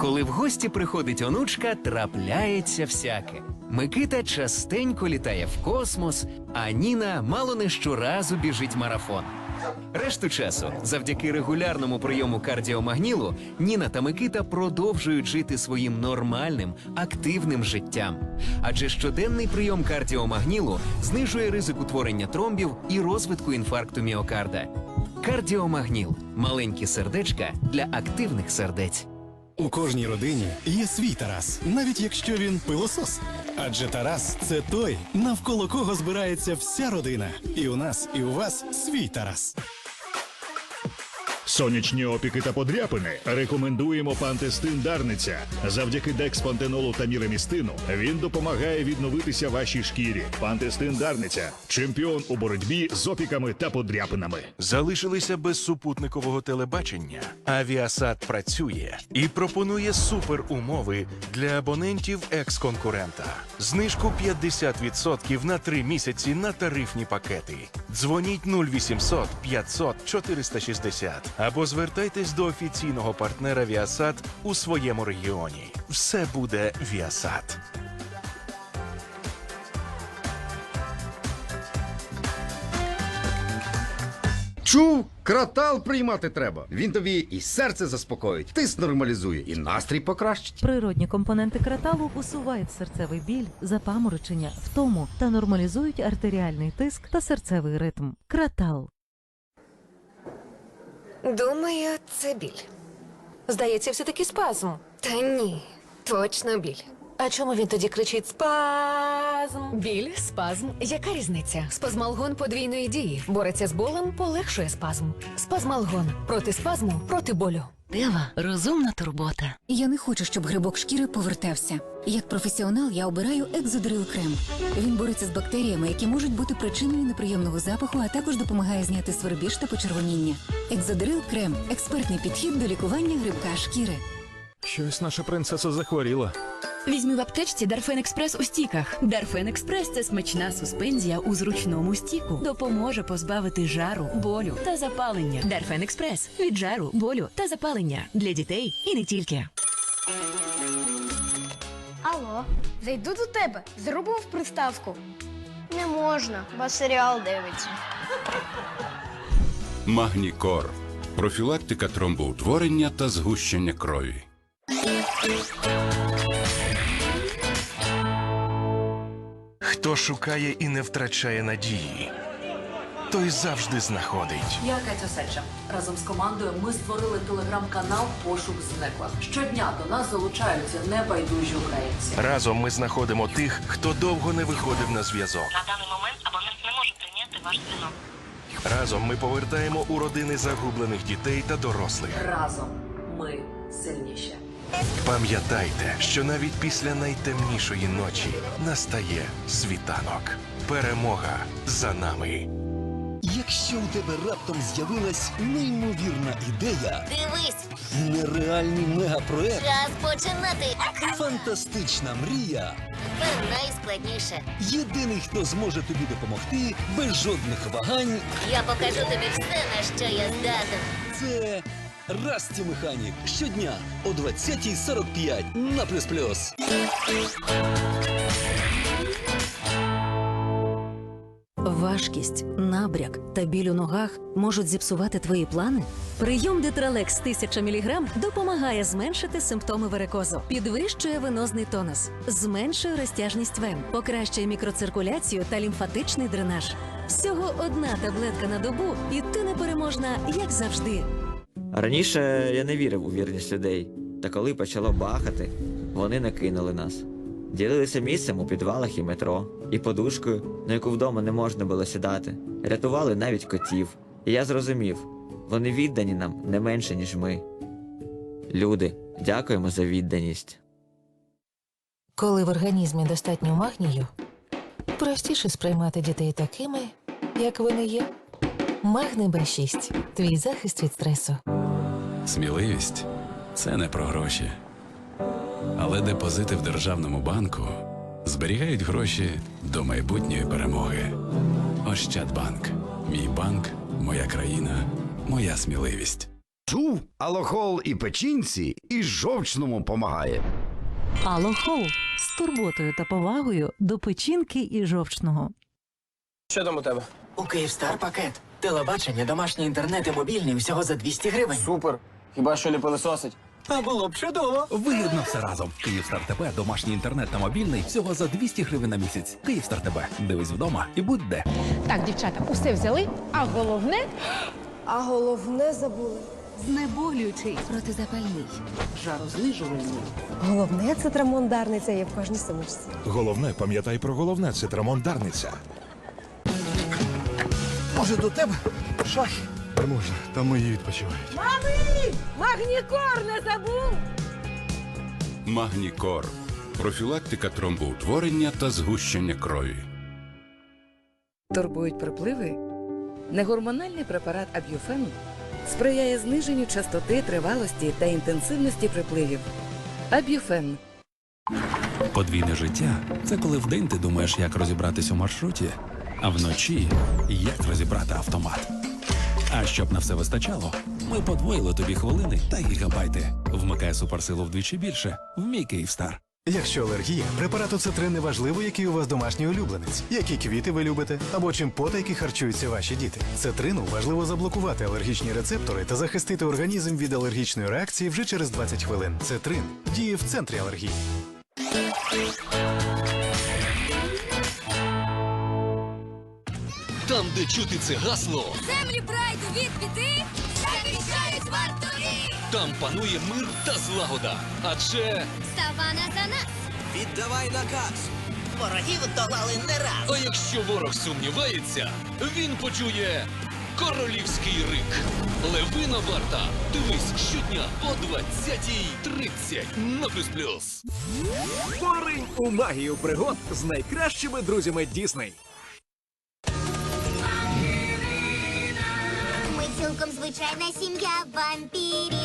Коли в гості приходить онучка, трапляється всяке. Микита частенько літає в космос, а Ніна мало не щоразу біжить марафон. Решту часу, завдяки регулярному прийому кардіомагнілу, Ніна та Микита продовжують жити своїм нормальним, активним життям. Адже щоденний прийом кардіомагнілу знижує ризик утворення тромбів і розвитку інфаркту міокарда. Кардіомагніл маленькі сердечка для активних сердець. У кожній родині є свій Тарас, навіть якщо він пилосос. Адже Тарас це той, навколо кого збирається вся родина. І у нас, і у вас свій Тарас. Сонячні опіки та подряпини рекомендуємо пантестин Дарниця. Завдяки декспантенолу та міремістину він допомагає відновитися вашій шкірі. Пантестин Дарниця чемпіон у боротьбі з опіками та подряпинами. Залишилися без супутникового телебачення. Авіасад працює і пропонує суперумови для абонентів екс-конкурента. Знижку 50% на 3 місяці на тарифні пакети. Дзвоніть 0800 500 460 або звертайтесь до офіційного партнера Віасад у своєму регіоні. Все буде Віасад. Чув, кратал приймати треба. Він тобі і серце заспокоїть, тиск нормалізує, і настрій покращить. Природні компоненти краталу усувають серцевий біль, запаморочення, втому та нормалізують артеріальний тиск та серцевий ритм. Кратал. Думаю, це біль. Здається, все-таки спазм. Та ні, точно біль. А чому він тоді кричить спазм? Біль, спазм. Яка різниця? Спазмалгон подвійної дії. Бореться з болем, полегшує спазм. Спазмалгон проти спазму, проти болю. Дева розумна турбота. Я не хочу, щоб грибок шкіри повертався. Як професіонал я обираю екзодрил крем. Він бореться з бактеріями, які можуть бути причиною неприємного запаху, а також допомагає зняти свербіж та почервоніння. Екзодрил крем експертний підхід до лікування грибка шкіри. Щось наша принцеса захворіла. Візьми в аптечці Дарфен Експрес у стіках. Дарфен Експрес це смачна суспензія у зручному стіку. Допоможе позбавити жару, болю та запалення. Дарфен Експрес від жару, болю та запалення для дітей і не тільки. Алло, зайду до тебе, зробимо приставку. Не можна, бо серіал дивиться. Магнікор. Профілактика тромбоутворення та згущення крові. Хто шукає і не втрачає надії, той завжди знаходить. Я Катя Сеча. Разом з командою ми створили телеграм-канал Пошук зниклих. Щодня до нас залучаються небайдужі українці. Разом ми знаходимо тих, хто довго не виходив на зв'язок. На даний момент абонент не може прийняти ваш дзвінок. Разом ми повертаємо у родини загублених дітей та дорослих. Разом ми сильніші. Пам'ятайте, що навіть після найтемнішої ночі настає світанок. Перемога за нами. Якщо у тебе раптом з'явилась неймовірна ідея, Дивись, нереальний мегапроект, час починати. фантастична мрія. Тепер найскладніше. Єдиний, хто зможе тобі допомогти без жодних вагань, Я покажу тобі все, на що я здатен. це Расті Механік. Щодня о 20.45 на плюс плюс. Важкість, набряк та біль у ногах можуть зіпсувати твої плани? Прийом Детралекс 1000 мг допомагає зменшити симптоми варикозу, підвищує венозний тонус, зменшує розтяжність вен, покращує мікроциркуляцію та лімфатичний дренаж. Всього одна таблетка на добу, і ти непереможна, як завжди. Раніше я не вірив у вірність людей, та коли почало бахати, вони не кинули нас. Ділилися місцем у підвалах і метро, і подушкою, на яку вдома не можна було сідати. Рятували навіть котів. І я зрозумів, вони віддані нам не менше, ніж ми. Люди, дякуємо за відданість. Коли в організмі достатньо магнію, простіше сприймати дітей такими, як вони є. Магний Б6 – твій захист від стресу. Сміливість це не про гроші. Але депозити в державному банку зберігають гроші до майбутньої перемоги. Ощадбанк. Мій банк моя країна, моя сміливість. Чув, алохол і печінці, і жовчному помагає. Алохол з турботою та повагою до печінки і жовчного. Що там у тебе? У Київстар пакет. Телебачення, домашній інтернет і мобільний всього за 200 гривень. Супер. Хіба що не пилисосить? А було б чудово. Вигідно все разом. Київстар ТБ, домашній інтернет та мобільний всього за 200 гривень на місяць. Київстар ТБ. Дивись вдома і будь де. Так, дівчата, усе взяли, а головне. А головне забули. Знеболюючий протизапальний. Жарознижувальний. Головне це трамондарниця є в кожній сумочці. Головне, пам'ятай про головне, це Дарниця. Може, до тебе? Шах. Не можна, там мої відпочивають. Мами! Магнікор не забув! Магнікор. Профілактика тромбоутворення та згущення крові. Турбують припливи? Негормональний препарат Аб'юфен сприяє зниженню частоти, тривалості та інтенсивності припливів. Аб'юфен Подвійне життя це коли вдень ти думаєш, як розібратись у маршруті, а вночі як розібрати автомат. А щоб на все вистачало, ми подвоїли тобі хвилини та гігабайти. Вмикай суперсилу вдвічі більше в мій Київстар. Якщо алергія, препарат Оцетрин не важливо, який у вас домашній улюбленець, які квіти ви любите, або чим потайки харчуються ваші діти. Цетрину важливо заблокувати алергічні рецептори та захистити організм від алергічної реакції вже через 20 хвилин. Цетрин діє в центрі алергії. Там, де чути це гасло, Землі прайду від біди захищають вартові! там панує мир та злагода. Адже Савана за нас! Віддавай наказ. Ворогів долали не раз. А якщо ворог сумнівається, він почує королівський рик. Левина варта. Дивись щодня о 20.30 на плюс плюс. Поринь у магію пригод з найкращими друзями Дісней. Цілком звичайна сім'я вампірів.